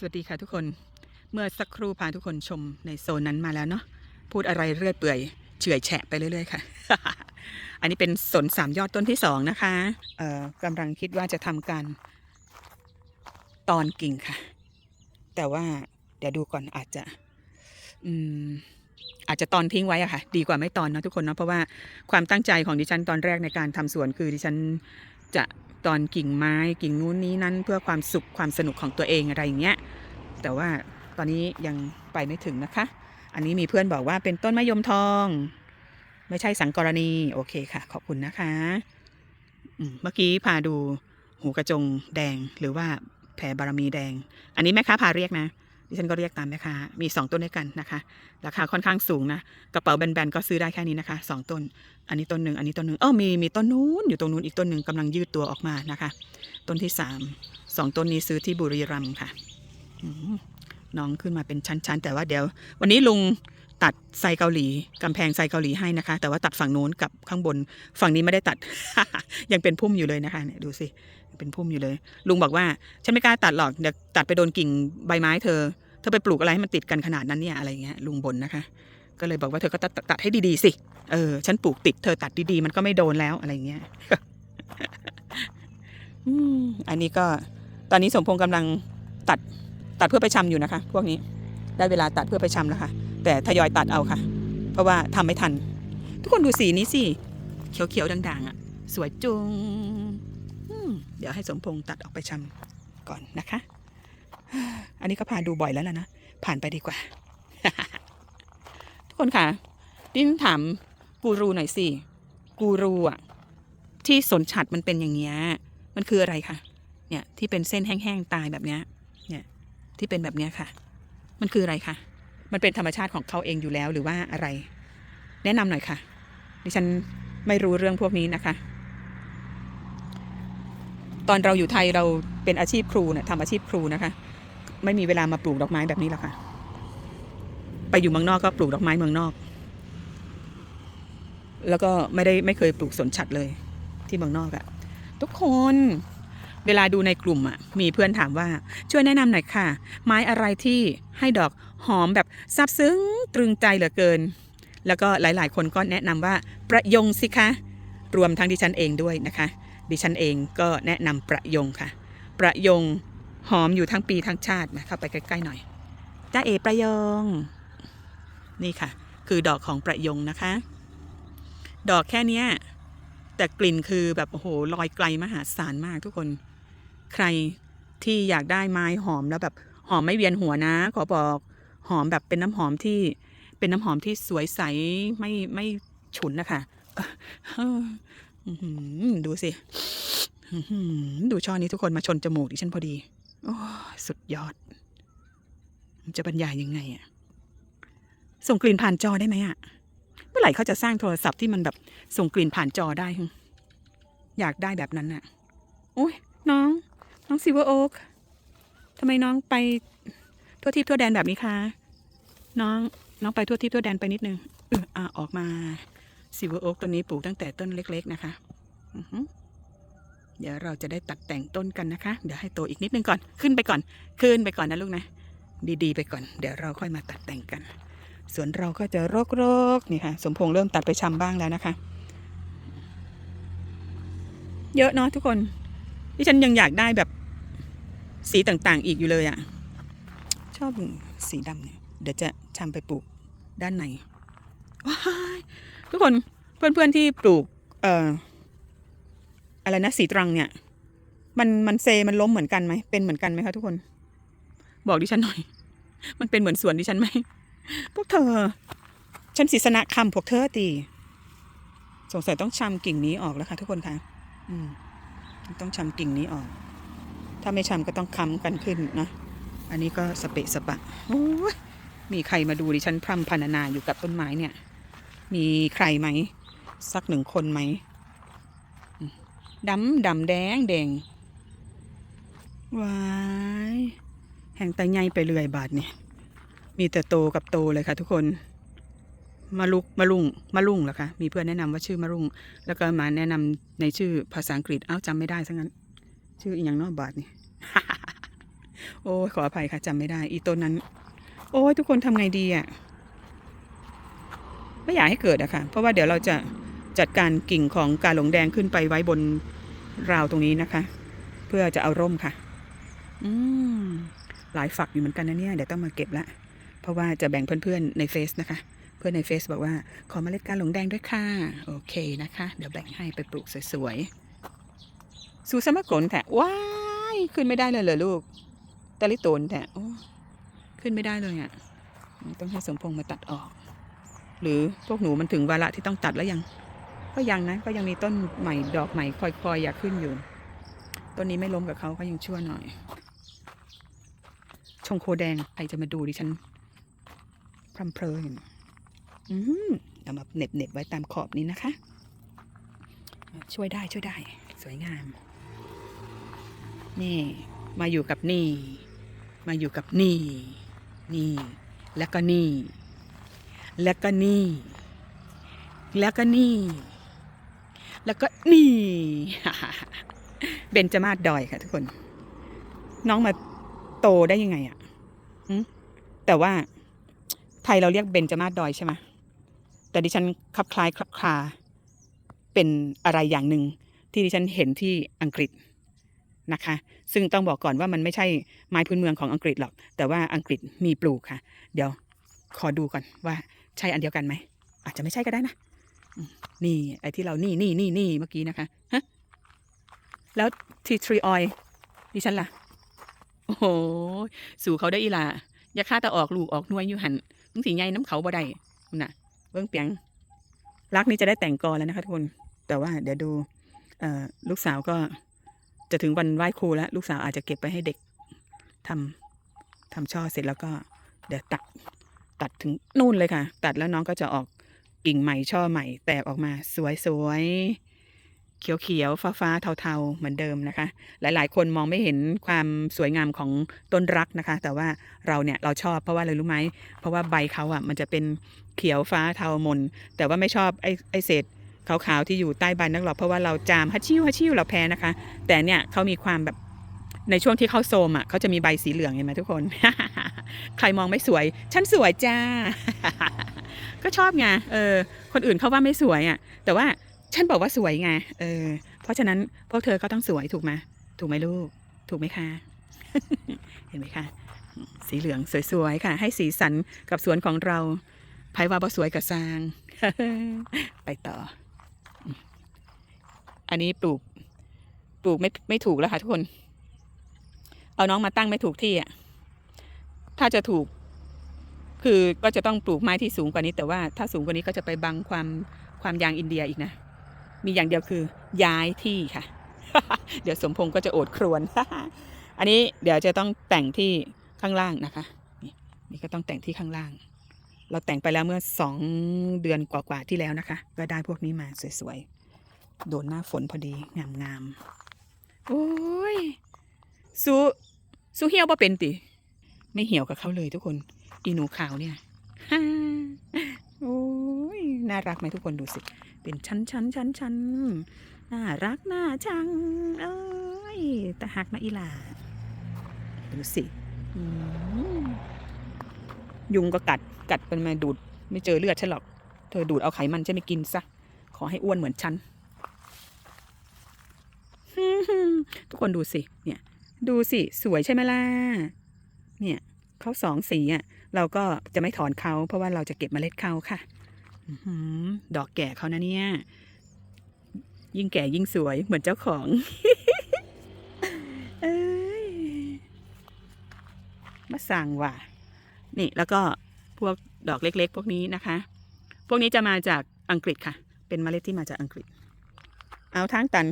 สวัสดีค่ะทุกคน เมื่อสักครู่พาทุกคนชมในโซนนั้นมาแล้วเนาะ พูดอะไรเรื่อยเปื่อย เฉื่อยแฉะไปเรื่อยๆค่ะ อันนี้เป็นสนสามยอดต้นที่สองนะคะ เอ่อกำลังคิดว่าจะทำการตอนกิ่งค่ะ แต่ว่าเดี๋ยวดูก่อนอาจจะ อืม อาจจะตอนทิ้งไว้อะค่ะ ดีกว่าไม่ตอนเนาะทุกคนเนาะ เพราะว่าความตั้งใจของดิฉันตอนแรกในการทำสวนคือดิฉัน จะตอนกิ่งไม้กิ่งนู้นนี้นั้นเพื่อความสุขความสนุกของตัวเองอะไรอย่างเงี้ยแต่ว่าตอนนี้ยังไปไม่ถึงนะคะ อันนี้มีเพื่อนบอกว่าเป็นต้นมะยมทอง ไม่ใช่สังกรณีโอเคค่ะ ขอบคุณนะคะเมื่อกี้พาดูหูกระจงแดงหรือว่าแผ่บารมีแดง อันนี้แม่ค้าพาเรียกนะ ดิฉันก็เรียกตามแม่ค้ามีสองต้นด้วยกันนะคะ ราคาค่อนข้างสูงนะกระเป๋าแบนๆก็ซื้อได้แค่นี้นะคะสองต้น อันนี้ต้นหนึ่งอันนี้ต้นหนึ่งเออมีมีต้นนู้นอยู่ตรงนู้นอีกต้นหนึ่งกำลังยืดตัวออกมานะคะ ต้นที่สามสองต้นนี้ซื้อที่บุรีรัมย์ค่ะน้องขึ้นมาเป็นชั้นๆ แต่ว่าเดี๋ยว วันนี้ลุงตัดไซเกาหลีกำแพงไซเกาหลีให้นะคะ แต่ว่าตัดฝั่งนู้นกับข้างบนฝั่งนี้ไม่ได้ตัด ยังเป็นพุ่มอยู่เลยนะคะเนี่ยดูสิ เป็นพุ่มอยู่เลย ลุงบอกว่า ฉันไม่กล้าตัดหรอกเดี๋ยวตัดไปโดนกิ่งใบไม้เธอ เธอไปปลูกอะไรให้มันติดกันขนาดนั้นเนี่ยอะไรเงี้ยลุงบ่นนะคะ ก็เลยบอกว่าเธอก็ตัดตัดให้ดีๆสิเออฉันปลูกติดเธอตัดดีๆมันก็ไม่โดนแล้วอะไรเงี้ยอืมอันนี้ก็ตอนนี้สมพงษ์กำลังตัดตัดเพื่อไปชำอยู่นะคะ พวกนี้ได้เวลาตัดเพื่อไปชำแล้วค่ะแต่ทยอยตัดเอาค่ะ เพราะว่าทำไม่ทัน ทุกคนดูสีนี้สิเขียวๆด่างๆอะ สวยจุง เดี๋ยวให้สมพงษ์ตัดออกไปชำก่อนนะคะ อันนี้ก็พาดูบ่อยแล้วล่ะนะ ผ่านไปดีกว่า ทุกคนค่ะ ดินถามกูรูหน่อยสิ กูรูอะ ที่สนฉัดมันเป็นอย่างเงี้ย มันคืออะไรคะ เนี่ยที่เป็นเส้นแห้งๆตายแบบเนี้ย เนี่ยที่เป็นแบบเนี้ยค่ะ มันคืออะไรคะ มันเป็นธรรมชาติของเขาเองอยู่แล้วหรือว่าอะไร แนะนำหน่อยค่ะ ดิฉันไม่รู้เรื่องพวกนี้นะคะ ตอนเราอยู่ไทยเราเป็นอาชีพครูเนี่ยทำอาชีพครูนะคะ ไม่มีเวลามาปลูกดอกไม้แบบนี้หรอกค่ะ ไปอยู่เมืองนอกก็ปลูกดอกไม้เมืองนอก แล้วก็ไม่ได้ไม่เคยปลูกสนฉัดเลยที่เมืองนอกอะทุกคนเวลาดูในกลุ่มอะมีเพื่อนถามว่าช่วยแนะนำหน่อยค่ะ ไม้อะไรที่ให้ดอกหอมแบบซาบซึ้งตรึงใจเหลือเกิน แล้วก็หลายๆ คนก็แนะนำว่าประยงสิคะ รวมทั้งดิฉันเองด้วยนะคะ ดิฉันเองก็แนะนำประยงค่ะ ประยงหอมอยู่ทั้งปีทั้งชาตินะเข้าไปใกล้ๆหน่อยจ้าเอประยง นี่ค่ะ คือดอกของประยงนะคะ ดอกแค่เนี้ยแต่กลิ่นคือแบบโอ้โหลอยไกลมหาศาลมากทุกคน ใครที่อยากได้ไม้หอมแล้วแบบหอมไม่เวียนหัวนะ ขอบอกหอมแบบเป็นน้ำหอมที่เป็นน้ำหอมที่สวยใสไม่ไม่ฉุนนะคะ ดูสิดูช่อนี้ทุกคนมาชนจมูกดิฉันพอดี โอ้สุดยอด จะบรรยายยังไงอะส่งกลิ่นผ่านจอได้ไหมอะเมื่อไหร่เขาจะสร้างโทรศัพท์ที่มันแบบส่งกลิ่นผ่านจอได้ อยากได้แบบนั้นอะโอ้ยน้อง น้องซิวเวอร์โอ๊กทำไมน้องไปทั่วทิพย์ทั่วแดนแบบนี้คะ น้อง น้องไปทั่วทิพย์ทั่วแดนไปนิดนึงเอออะออกมา ซิวเวอร์โอ๊กต้นนี้ปลูกตั้งแต่ต้นเล็ก ๆ นะคะเดี๋ยวเราจะได้ตัดแต่งต้นกันนะคะ เดี๋ยวให้โตอีกนิดนึงก่อน ขึ้นไปก่อน ขึ้นไปก่อนนะลูกนะ ดีๆ ไปก่อน เดี๋ยวเราค่อยมาตัดแต่งกัน ส่วนเราก็จะรกๆนี่ค่ะ สมพงษ์เริ่มตัดไปชำบ้างแล้วนะคะ เยอะเนาะทุกคน ที่ฉันยังอยากได้แบบสีต่างๆ อีกอยู่เลยอะ่ะ ชอบสีดำเนี่ย เดี๋ยวจะชำไปปลูกด้านใน ว้าย ทุกคนเพื่อนๆที่ปลูก เอ่อ อะไรนะสีตรังเนี่ย มันมันเซมันล้มเหมือนกันไหมเป็นเหมือนกันไหมคะทุกคน บอกดิฉันหน่อย มันเป็นเหมือนสวนดิฉันไหมพวกเธอ ฉันศิษณะคำพวกเธอตีสงสัยต้องชำกิ่งนี้ออกแล้วค่ะทุกคนคะอืม ต้องชำกิ่งนี้ออก ถ้าไม่ชำก็ต้องค้ำกันขึ้นนะ อันนี้ก็สเปะสปะ โอ้ยมีใครมาดูดิฉันพร่ำพรรณนาอยู่กับต้นไม้เนี่ย มีใครไหม สักหนึ่งคนไหมอืมดำดำแดงแดงวายแห่งตาใหญ่ไปเรื่อยบาทเนี่ยมีแต่โตกับโตเลยค่ะทุกคนมาลุกมาลุงมาลุงเหรอคะมีเพื่อนแนะนำว่าชื่อมาลุงแล้วก็มาแนะนำในชื่อภาษาอังกฤษเอ้าจำไม่ได้ซะงั้น ชื่ออีกอย่างนอกบาทนี่โอ้ขออภัยค่ะจำไม่ได้ อีต้นนั้น โอ้ยทุกคนทำไงดีอะ ไม่อยากให้เกิดอะค่ะ เพราะว่าเดี๋ยวเราจะจัดการกิ่งของกาหลงแดงขึ้นไปไว้บนราวตรงนี้นะคะ เพื่อจะเอาร่มค่ะ อืมหลายฝักอยู่เหมือนกันนะเนี่ยเดี๋ยวต้องมาเก็บละ เพราะว่าจะแบ่งเพื่อนๆในเฟซนะคะ เพื่อนในเฟซบอกว่าขอเมล็ดกาหลงแดงด้วยค่ะ โอเคนะคะ เดี๋ยวแบ่งให้ไปปลูกสวยๆสูสมะกลแถะว้ายขึ้นไม่ได้เลยเหรอลูกตะลิโตนแถะโอ้ขึ้นไม่ได้เลยอะต้องให้สมพงษ์มาตัดออก หรือพวกหนูมันถึงวาระที่ต้องตัดแล้วยัง ก็ยังนะ ก็ยังมีต้นใหม่ดอกใหม่คอยๆอยากขึ้นอยู่ ต้นนี้ไม่ล้มกับเขาก็ยังชั่วหน่อย ชงโคแดงใครจะมาดูดิฉันพรำเพลินอืมเอามาเน็บเน็บๆไว้ตามขอบนี้นะคะ ช่วยได้ช่วยได้ สวยงาม นี่ มาอยู่กับนี่ มาอยู่กับนี่ นี่ แล้วก็นี่ แล้วก็นี่ แล้วก็นี่ แล้วก็นี่เบนจมาศดอยค่ะทุกคน น้องมาโตได้ยังไงอะ่ะแต่ว่าไทยเราเรียกเบนจมาศดอยใช่ไหมแต่ดิฉันคลับคล้ายคลับคลาเป็นอะไรอย่างหนึ่งที่ดิฉันเห็นที่อังกฤษนะคะ ซึ่งต้องบอกก่อนว่ามันไม่ใช่ไม้พื้นเมืองของอังกฤษหรอก แต่ว่าอังกฤษมีปลูกค่ะ เดี๋ยวขอดูก่อนว่า ใช่อันเดียวกันไหม อาจจะไม่ใช่ก็ได้นะ นี่ ไอ้ที่เรานี่นี่นี่นี่เมื่อกี้นะคะฮะแล้วทีทรีออยดิฉันล่ะ โอ้โห สู่เขาได้อีล่ะอย่าฆ่าแต่ออกลูกออกนวยอยู่หันมึงสีใหญ่น้ำเขาบ่ได้นั่นน่ะเบิ้องเปียงรักนี้จะได้แต่งกรแล้วนะคะทุกคน แต่ว่าเดี๋ยวดูเออลูกสาวก็จะถึงวันไหว้ครูแล้ว ลูกสาวอาจจะเก็บไปให้เด็กทำทำช่อเสร็จแล้วก็เดี๋ยวตัด ตัดถึงนู่นเลยค่ะ ตัดแล้วน้องก็จะออกกิ่งใหม่ช่อใหม่ แตกออกมาสวยๆ เขียวๆ ฟ้าๆ เทาๆ เหมือนเดิมนะคะ หลายๆ คนมองไม่เห็นความสวยงามของต้นรักนะคะ แต่ว่าเราเนี่ยเราชอบเพราะว่าอะไรรู้ไหม เพราะว่าใบเขาอะมันจะเป็นเขียวฟ้าเทามน แต่ว่าไม่ชอบไอ้ไอ้เศษขาวๆ ที่อยู่ใต้ใบนักหรอกเพราะว่าเราจามฮัชชิวฮัชชิวเราแพ้นะคะ แต่เนี่ยเขามีความแบบ ในช่วงที่เขาโซมอะเขาจะมีใบสีเหลืองเห็นไหมทุกคน ใครมองไม่สวย ฉันสวยจ้า ก็ชอบไงเออ คนอื่นเขาว่าไม่สวยอะ แต่ว่าฉันบอกว่าสวยไงเออ เพราะฉะนั้นพวกเธอก็ต้องสวยถูกไหมถูกไหมลูก ถูกไหมคะ เห็นไหมคะ สีเหลืองสวยๆค่ะ ให้สีสันกับสวนของเราไพว่าบ่สวยกับซาง ไปต่อ อันนี้ปลูก ปลูกไม่ไม่ถูกแล้วค่ะทุกคน เอาน้องมาตั้งไม่ถูกที่อะถ้าจะถูก คือก็จะต้องปลูกไม้ที่สูงกว่านี้ แต่ว่าถ้าสูงกว่านี้ก็จะไปบังความความยางอินเดียอีกนะ มีอย่างเดียวคือย้ายที่ค่ะ เดี๋ยวสมพงษ์ก็จะโอดครวน อันนี้เดี๋ยวจะต้องแต่งที่ข้างล่างนะคะ นี่นี่ก็ต้องแต่งที่ข้างล่าง เราแต่งไปแล้วเมื่อสองเดือนกว่าๆที่แล้วนะคะ ก็ได้พวกนี้มาสวยๆ โดนหน้าฝนพอดีงามๆ โอ้ยสู สูเหี่ยวป่เป็นติ ไม่เหี่ยวกับเขาเลยทุกคน อีหนูขาวเนี่ยโอ้ยน่ารักไหมทุกคนดูสิ เป็นชั้นชั้นชั้นชั้นน่ารักน่าชัง เอ้ยตะหักนะอีหลาดูสิยุงก็กัดกัดเป็นมาดูด ไม่เจอเลือดฉันหรอก เธอดูดเอาไขมันฉันไม่กินซะ ขอให้อ้วนเหมือนฉันทุกคนดูสิ เนี่ย ดูสิสวยใช่ไหมล่ะ เนี่ยเขาสองสีอะ เราก็จะไม่ถอนเขาเพราะว่าเราจะเก็บเมล็ดเขาค่ะอดอกแก่เขานะเนี่ย ยิ่งแก่ยิ่งสวยเหมือนเจ้าของเอมาสั่งว่ะ นี่แล้วก็พวกดอกเล็ก ๆ พวกนี้นะคะ พวกนี้จะมาจากอังกฤษค่ะ เป็นเมล็ดที่มาจากอังกฤษ เอาทั้งตัน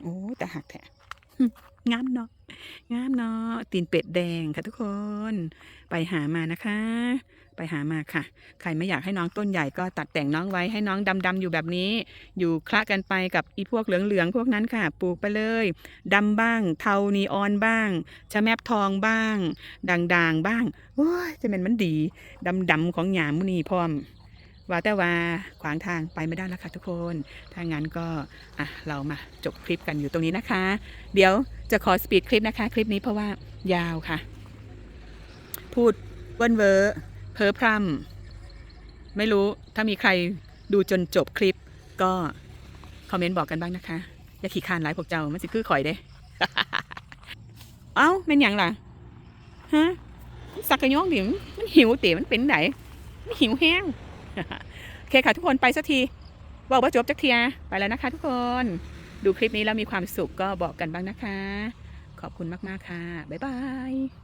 โอ้แต่หักแท้ งามเนาะงามเนาะตีนเป็ดแดงค่ะทุกคน ไปหามานะคะ ไปหามาค่ะ ใครไม่อยากให้น้องต้นใหญ่ก็ตัดแต่งน้องไว้ให้น้องดำๆอยู่แบบนี้ อยู่คละกันไปกับอีพวกเหลืองๆพวกนั้นค่ะ ปลูกไปเลยดำบ้าง เทานีออนบ้างชะแมบทองบ้าง ด่างๆบ้างโอ้ยจะเป็นมันดีดำๆของหยามมุนีพร้อม ว่าแต่ว่าขวางทางไปไม่ได้แล้วค่ะทุกคน ถ้างั้นก็อะเรามาจบคลิปกันอยู่ตรงนี้นะคะ เดี๋ยวจะขอสปีดคลิปนะคะ คลิปนี้เพราะว่ายาวค่ะ พูดเวินเวอเพ้อพร่ำไม่รู้ถ้ามีใครดูจนจบคลิปก็คอมเมนต์บอกกันบ้างนะคะ อย่าขี้คร้านหลายพวกเจ้ามันสิคือข่อยเด้ เอ้าเป็นหยังล่ะฮะสักกะยองดิมมันหิวเต๋มันเป็นไหนมันหิวแห้ง โอเคค่ะทุกคนไปสักทีบอกว่าจบจักเทียไปแล้วนะคะ ทุกคนดูคลิปนี้แล้วมีความสุขก็บอกกันบ้างนะคะ ขอบคุณมาก ๆ ค่ะ บ๊ายบาย